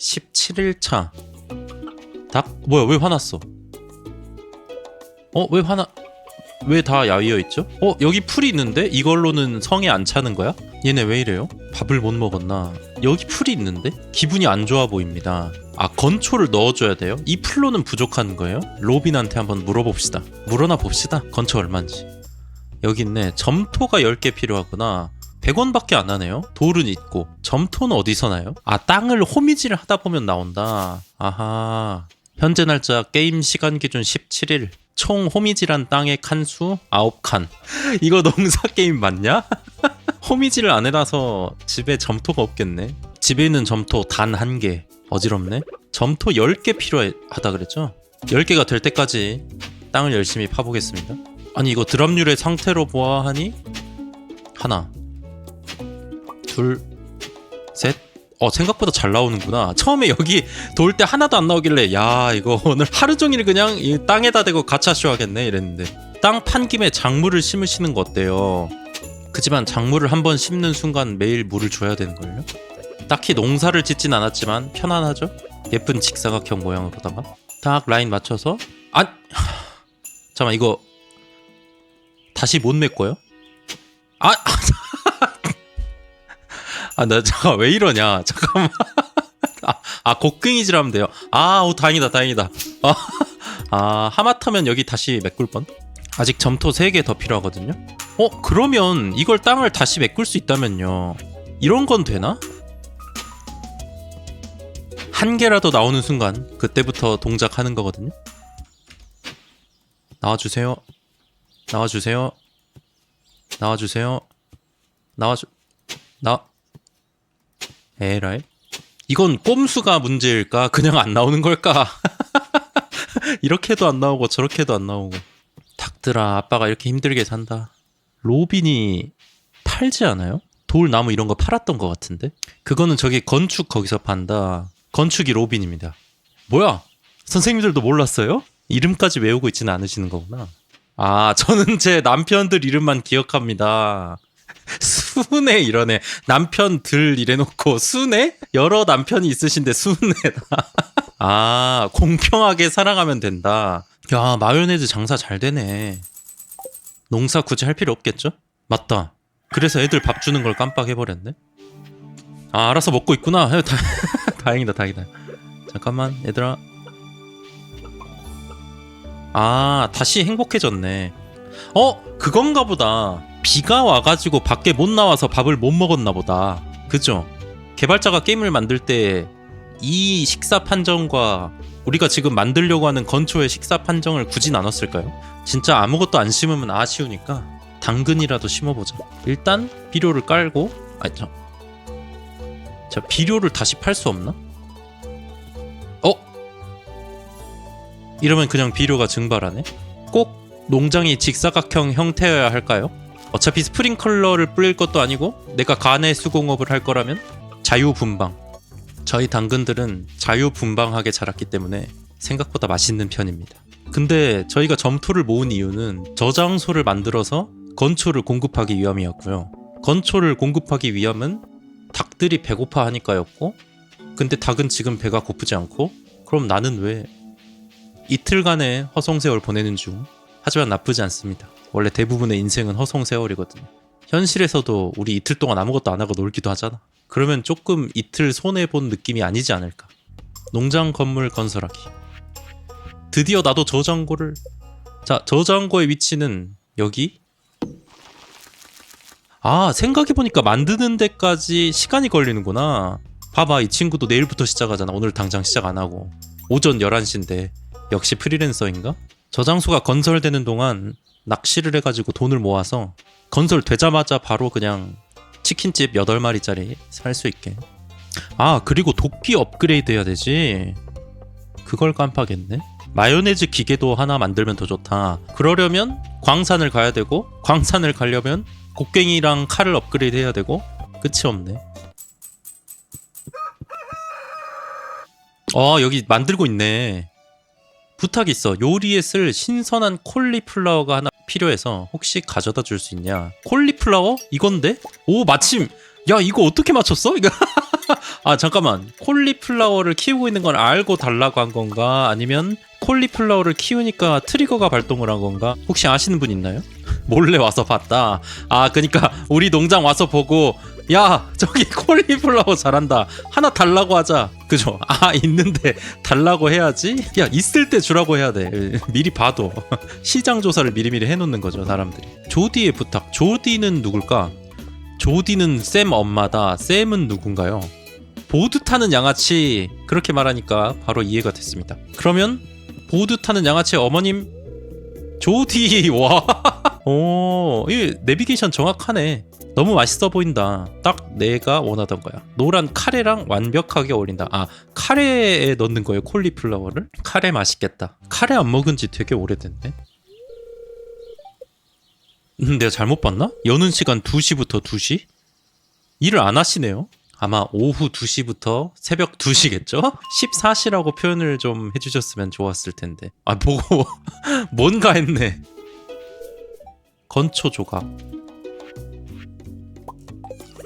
17일차 닭? 뭐야 왜 화났어? 어? 왜 화나... 왜 다 야위어 있죠? 어? 여기 풀이 있는데? 이걸로는 성에 안 차는 거야? 얘네 왜 이래요? 밥을 못 먹었나? 여기 풀이 있는데? 기분이 안 좋아 보입니다 아 건초를 넣어줘야 돼요? 이 풀로는 부족한 거예요? 로빈한테 한번 물어봅시다 물어나 봅시다 건초 얼마인지 여기 있네 점토가 10개 필요하구나 100원밖에 안 하네요. 돌은 있고 점토는 어디서 나요? 아 땅을 호미질을 하다 보면 나온다. 아하. 현재 날짜 게임 시간 기준 17일. 총 호미질한 땅의 칸수 9칸. 이거 농사 게임 맞냐? 호미질을 안 해놔서 집에 점토가 없겠네. 집에 있는 점토 단 한 개. 어지럽네. 점토 10개 필요하다 그랬죠? 10개가 될 때까지 땅을 열심히 파보겠습니다. 아니 이거 드랍률의 상태로 보아하니 하나 둘, 셋. 어, 생각보다 잘 나오는구나. 처음에 여기 돌 때 하나도 안 나오길래, 야, 이거 오늘 하루 종일 그냥 이 땅에다 대고 가차쇼 하겠네. 이랬는데. 땅 판 김에 작물을 심으시는 거 어때요? 그지만 작물을 한번 심는 순간 매일 물을 줘야 되는걸요? 딱히 농사를 짓진 않았지만 편안하죠? 예쁜 직사각형 모양으로다가. 딱 라인 맞춰서. 아! 잠깐만, 이거. 다시 못 메꿔요? 아! 아, 나 잠깐 왜 이러냐? 잠깐만. 아, 아 곡괭이질 하면 돼요. 아, 오 다행이다, 다행이다. 아, 아 하마터면 여기 다시 메꿀 뻔. 아직 점토 3개 더 필요하거든요. 어, 그러면 이걸 땅을 다시 메꿀 수 있다면요. 이런 건 되나? 한 개라도 나오는 순간 그때부터 동작하는 거거든요. 나와주세요. 나와주세요. 나와주세요. 나와주 나 에라이? 이건 꼼수가 문제일까? 그냥 안 나오는 걸까? 이렇게도 안 나오고 저렇게도 안 나오고. 닭들아 아빠가 이렇게 힘들게 산다. 로빈이 팔지 않아요? 돌 나무 이런 거 팔았던 것 같은데? 그거는 저기 건축 거기서 판다. 건축이 로빈입니다. 뭐야? 선생님들도 몰랐어요? 이름까지 외우고 있지는 않으시는 거구나. 아 저는 제 남편들 이름만 기억합니다 순애 이러네. 남편 들 이래놓고 순애 여러 남편이 있으신데 순애다 아 공평하게 살아가면 된다. 야 마요네즈 장사 잘 되네. 농사 굳이 할 필요 없겠죠? 맞다. 그래서 애들 밥 주는 걸 깜빡해버렸네. 아 알아서 먹고 있구나. 다, 다행이다 다행이다. 잠깐만 얘들아. 아 다시 행복해졌네 어 그건가 보다 비가 와가지고 밖에 못 나와서 밥을 못 먹었나 보다. 그죠? 개발자가 게임을 만들 때 이 식사 판정과 우리가 지금 만들려고 하는 건초의 식사 판정을 굳이 나눴을까요? 진짜 아무것도 안 심으면 아쉬우니까 당근이라도 심어보자. 일단 비료를 깔고 아니 저, 자 비료를 다시 팔 수 없나? 어? 이러면 그냥 비료가 증발하네? 꼭 농장이 직사각형 형태여야 할까요? 어차피 스프링클러를 뿌릴 것도 아니고 내가 간의 수공업을 할 거라면 자유분방. 저희 당근들은 자유분방하게 자랐기 때문에 생각보다 맛있는 편입니다. 근데 저희가 점토를 모은 이유는 저장소를 만들어서 건초를 공급하기 위함이었고요. 건초를 공급하기 위함은 닭들이 배고파 하니까였고 근데 닭은 지금 배가 고프지 않고 그럼 나는 왜 이틀간의 허송세월 보내는 중 하지만 나쁘지 않습니다. 원래 대부분의 인생은 허송 세월이거든요. 현실에서도 우리 이틀 동안 아무것도 안 하고 놀기도 하잖아. 그러면 조금 이틀 손해 본 느낌이 아니지 않을까. 농장 건물 건설하기. 드디어 나도 저장고를. 자, 저장고의 위치는 여기. 아, 생각해보니까 만드는 데까지 시간이 걸리는구나. 봐봐, 이 친구도 내일부터 시작하잖아. 오늘 당장 시작 안 하고. 오전 11시인데. 역시 프리랜서인가? 저 장소가 건설되는 동안 낚시를 해가지고 돈을 모아서 건설되자마자 바로 그냥 치킨집 8마리짜리 살 수 있게. 아 그리고 도끼 업그레이드 해야 되지. 그걸 깜빡했네. 마요네즈 기계도 하나 만들면 더 좋다. 그러려면 광산을 가야 되고 광산을 가려면 곡괭이랑 칼을 업그레이드 해야 되고 끝이 없네. 어 여기 만들고 있네 부탁 있어. 요리에 쓸 신선한 콜리플라워가 하나 필요해서 혹시 가져다 줄 수 있냐? 콜리플라워? 이건데? 오 마침 야 이거 어떻게 맞췄어? 이거 아 잠깐만 콜리플라워를 키우고 있는 걸 알고 달라고 한 건가 아니면 콜리플라워를 키우니까 트리거가 발동을 한 건가 혹시 아시는 분 있나요? 몰래 와서 봤다 아 그니까 우리 농장 와서 보고 야 저기 콜리플라워 잘한다 하나 달라고 하자 그죠? 아 있는데 달라고 해야지? 야 있을 때 주라고 해야 돼. 미리 봐도 시장 조사를 미리미리 해놓는 거죠 사람들이. 조디의 부탁. 조디는 누굴까? 조디는 쌤 엄마다. 쌤은 누군가요? 보드 타는 양아치. 그렇게 말하니까 바로 이해가 됐습니다. 그러면 보드 타는 양아치의 어머님? 조디. 와 오 이 내비게이션 정확하네 너무 맛있어 보인다. 딱 내가 원하던 거야. 노란 카레랑 완벽하게 어울린다. 아, 카레에 넣는 거예요, 콜리플라워를? 카레 맛있겠다. 카레 안 먹은 지 되게 오래됐네. 음, 내가 잘못 봤나? 여는 시간 2시부터 2시? 일을 안 하시네요. 아마 오후 2시부터 새벽 2시겠죠? 14시라고 표현을 좀 해주셨으면 좋았을 텐데. 아, 보고 뭔가 했네. 건초 조각.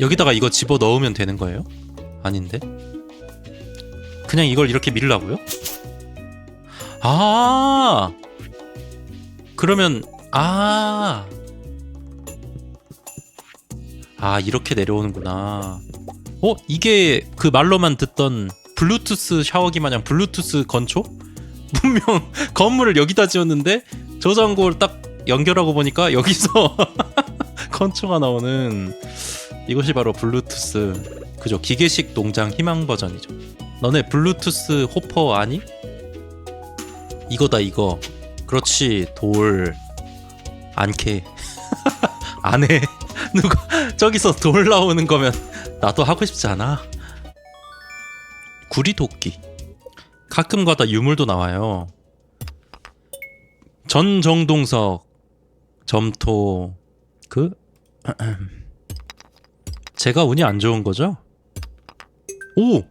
여기다가 이거 집어 넣으면 되는 거예요? 아닌데? 그냥 이걸 이렇게 밀라고요? 아 그러면 아. 아, 이렇게 내려오는구나. 어, 이게 그 말로만 듣던 블루투스 샤워기 마냥 블루투스 건초? 분명 건물을 여기다 지었는데 저장고를 딱 연결하고 보니까 여기서 건초가 나오는 이것이 바로 블루투스 그죠? 기계식 농장 희망 버전이죠. 너네 블루투스 호퍼 아니? 이거다 이거. 그렇지 돌. 안캐. 안해. 누가 저기서 돌 나오는 거면 나도 하고 싶지 않아. 구리도끼. 가끔 가다 유물도 나와요. 전정동석 점토 그 제가 운이 안 좋은 거죠? 오!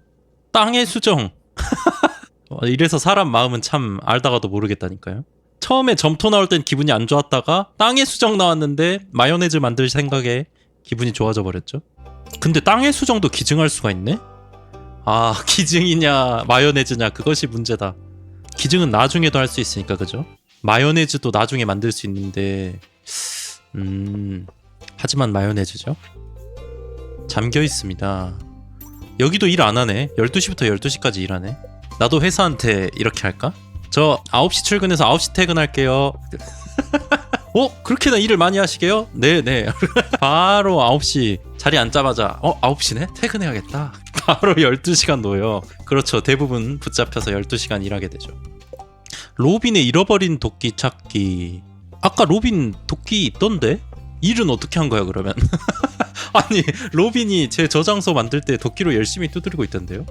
땅의 수정! 어, 이래서 사람 마음은 참 알다가도 모르겠다니까요. 처음에 점토 나올 땐 기분이 안 좋았다가 땅의 수정 나왔는데 마요네즈 만들 생각에 기분이 좋아져 버렸죠. 근데 땅의 수정도 기증할 수가 있네? 아, 기증이냐, 마요네즈냐, 그것이 문제다. 기증은 나중에도 할 수 있으니까, 그죠? 마요네즈도 나중에 만들 수 있는데, 음, 하지만 마요네즈죠? 잠겨 있습니다. 여기도 일 안 하네. 12시부터 12시까지 일하네. 나도 회사한테 이렇게 할까? 저 9시 출근해서 9시 퇴근할게요. 어? 그렇게나 일을 많이 하시게요? 네네. 바로 9시 자리 앉자마자 어? 9시네? 퇴근해야겠다. 바로 12시간 놓여. 그렇죠. 대부분 붙잡혀서 12시간 일하게 되죠. 로빈의 잃어버린 도끼 찾기. 아까 로빈 도끼 있던데? 일은 어떻게 한 거야 그러면? 아니 로빈이 제 저장소 만들 때 도끼로 열심히 두드리고 있던데요?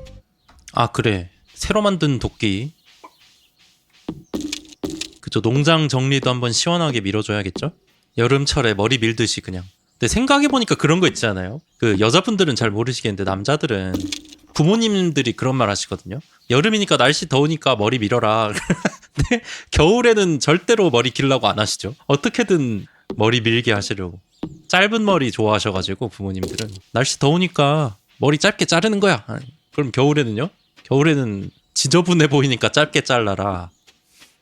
아 그래. 새로 만든 도끼. 그쵸 농장 정리도 한번 시원하게 밀어줘야겠죠? 여름철에 머리 밀듯이 그냥. 근데 생각해 보니까 그런 거 있잖아요. 그 여자분들은 잘 모르시겠는데 남자들은 부모님들이 그런 말 하시거든요. 여름이니까 날씨 더우니까 머리 밀어라. 겨울에는 절대로 머리 길라고 안 하시죠. 어떻게든 머리 밀게 하시려고 짧은 머리 좋아하셔가지고 부모님들은 날씨 더우니까 머리 짧게 자르는 거야. 아니, 그럼 겨울에는요? 겨울에는 지저분해 보이니까 짧게 잘라라.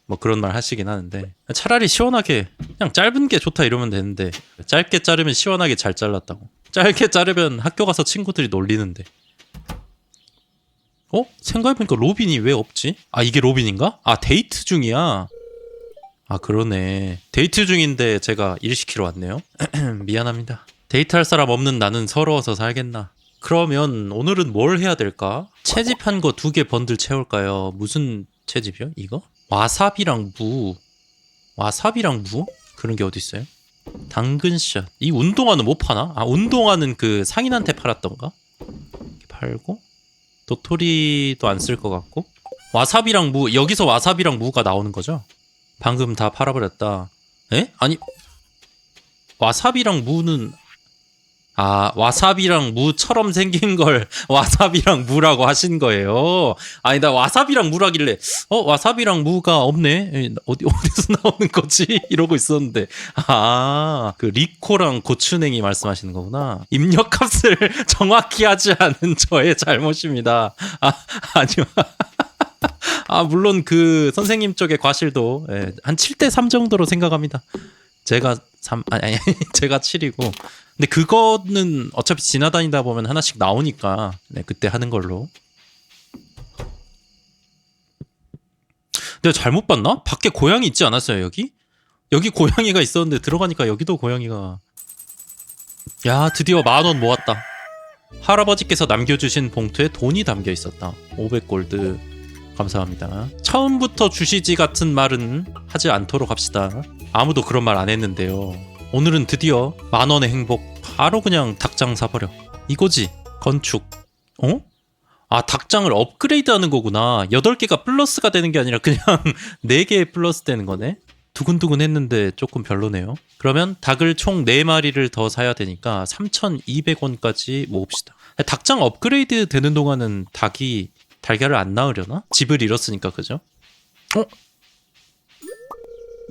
뭐 그런 말 하시긴 하는데 차라리 시원하게 그냥 짧은 게 좋다 이러면 되는데 짧게 자르면 시원하게 잘 잘랐다고. 짧게 자르면 학교 가서 친구들이 놀리는데. 어? 생각해보니까 로빈이 왜 없지? 아 이게 로빈인가? 아 데이트 중이야. 아 그러네. 데이트 중인데 제가 일 시키러 왔네요. 미안합니다. 데이트할 사람 없는 나는 서러워서 살겠나? 그러면 오늘은 뭘 해야 될까? 채집한 거 두 개 번들 채울까요? 무슨 채집이요 이거? 와사비랑 무. 와사비랑 무? 그런 게 어디 있어요? 당근샷. 이 운동화는 못 파나? 아 운동화는 그 상인한테 팔았던가? 팔고? 도토리도 안 쓸 것 같고? 와사비랑 무 여기서 와사비랑 무가 나오는 거죠 방금 다 팔아버렸다. 에? 아니 와사비랑 무는 아 와사비랑 무처럼 생긴 걸 와사비랑 무라고 하신 거예요. 아니 나 와사비랑 무라길래 어 와사비랑 무가 없네 에, 어디 어디서 나오는 거지 이러고 있었는데 아 그 리코랑 고추냉이 말씀하시는 거구나. 입력값을 정확히 하지 않은 저의 잘못입니다. 아 아니요. 아 물론 그 선생님 쪽의 과실도 예, 한 7 대 3 정도로 생각합니다. 제가 3 아니 아니 제가 7이고 근데 그거는 어차피 지나다니다 보면 하나씩 나오니까 네, 그때 하는 걸로. 내가 잘못 봤나? 밖에 고양이 있지 않았어요 여기? 여기 고양이가 있었는데 들어가니까 여기도 고양이가. 야 드디어 만 원 모았다. 할아버지께서 남겨주신 봉투에 돈이 담겨 있었다. 500골드. 감사합니다. 처음부터 주시지 같은 말은 하지 않도록 합시다. 아무도 그런 말 안 했는데요. 오늘은 드디어 만 원의 행복 바로 그냥 닭장 사버려. 이거지 건축. 어? 아 닭장을 업그레이드하는 거구나. 8개가 플러스가 되는 게 아니라 그냥 4개 플러스 되는 거네. 두근두근 했는데 조금 별로네요. 그러면 닭을 총 4마리를 더 사야 되니까 3,200원까지 모읍시다. 닭장 업그레이드 되는 동안은 닭이 달걀을 안 낳으려나? 집을 잃었으니까 그죠? 어?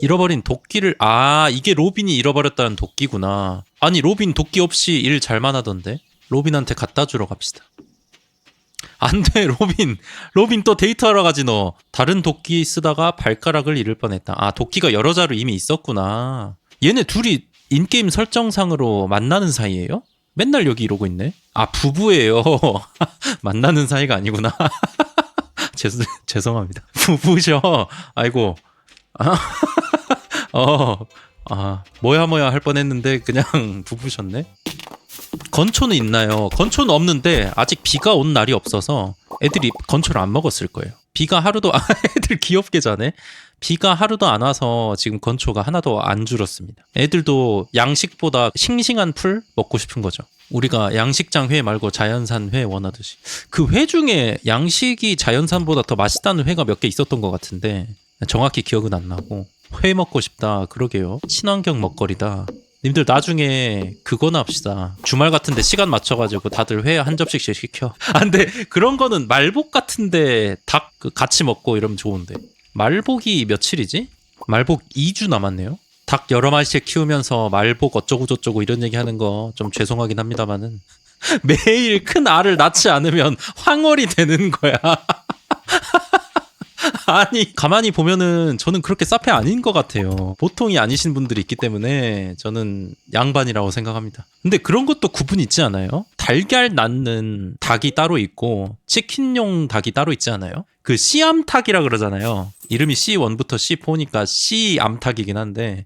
잃어버린 도끼를 아 이게 로빈이 잃어버렸다는 도끼구나. 아니 로빈 도끼 없이 일 잘만 하던데. 로빈한테 갖다 주러 갑시다. 안돼 로빈 로빈 또 데이트하러 가지 너 다른 도끼 쓰다가 발가락을 잃을 뻔했다 아 도끼가 여러 자루 이미 있었구나 얘네 둘이 인게임 설정상으로 만나는 사이예요? 맨날 여기 이러고 있네 아 부부예요. 만나는 사이가 아니구나. 죄송, 죄송합니다. 부부셔 아이고. 아, 어, 아 뭐야 뭐야 할 뻔했는데 그냥 부부셨네? 건초는 있나요? 건초는 없는데 아직 비가 온 날이 없어서 애들이 건초를 안 먹었을 거예요. 비가 하루도 아, 애들 귀엽게 자네. 비가 하루도 안 와서 지금 건초가 하나도 안 줄었습니다. 애들도 양식보다 싱싱한 풀 먹고 싶은 거죠. 우리가 양식장 회 말고 자연산 회 원하듯이 그 회 중에 양식이 자연산보다 더 맛있다는 회가 몇 개 있었던 것 같은데 정확히 기억은 안 나고 회 먹고 싶다 그러게요 친환경 먹거리다 님들 나중에 그거나 합시다. 주말 같은데 시간 맞춰가지고 다들 회 한 접시씩 시켜. 아 근데 그런 거는 말복 같은데 닭그 같이 먹고 이러면 좋은데. 말복이 며칠이지? 말복 2주 남았네요. 닭 여러 마리씩 키우면서 말복 어쩌고 저쩌고 이런 얘기 하는 거 좀 죄송하긴 합니다만은 매일 큰 알을 낳지 않으면 황홀이 되는 거야. 아니 가만히 보면은 저는 그렇게 사페 아닌 것 같아요. 보통이 아니신 분들이 있기 때문에 저는 양반이라고 생각합니다. 근데 그런 것도 구분 있지 않아요? 달걀 낳는 닭이 따로 있고 치킨용 닭이 따로 있지 않아요? 그 씨암탉이라 그러잖아요. 이름이 C1부터 C4니까 씨암탉이긴 한데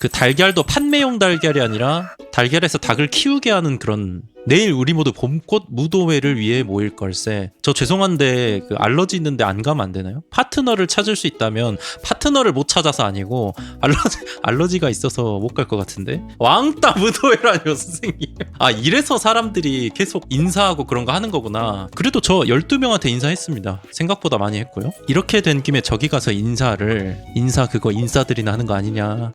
그 달걀도 판매용 달걀이 아니라 달걀에서 닭을 키우게 하는 그런 내일 우리 모두 봄꽃 무도회를 위해 모일 걸세. 저 죄송한데 그 알러지 있는데 안 가면 안 되나요? 파트너를 찾을 수 있다면 파트너를 못 찾아서 아니고 알러지 알러지가 있어서 못 갈 것 같은데. 왕따 무도회라뇨 선생님. 아 이래서 사람들이 계속 인사하고 그런 거 하는 거구나. 그래도 저 12명한테 인사했습니다. 생각보다 많이 했고요. 이렇게 된 김에 저기 가서 인사를 인사 그거 인사들이나 하는 거 아니냐.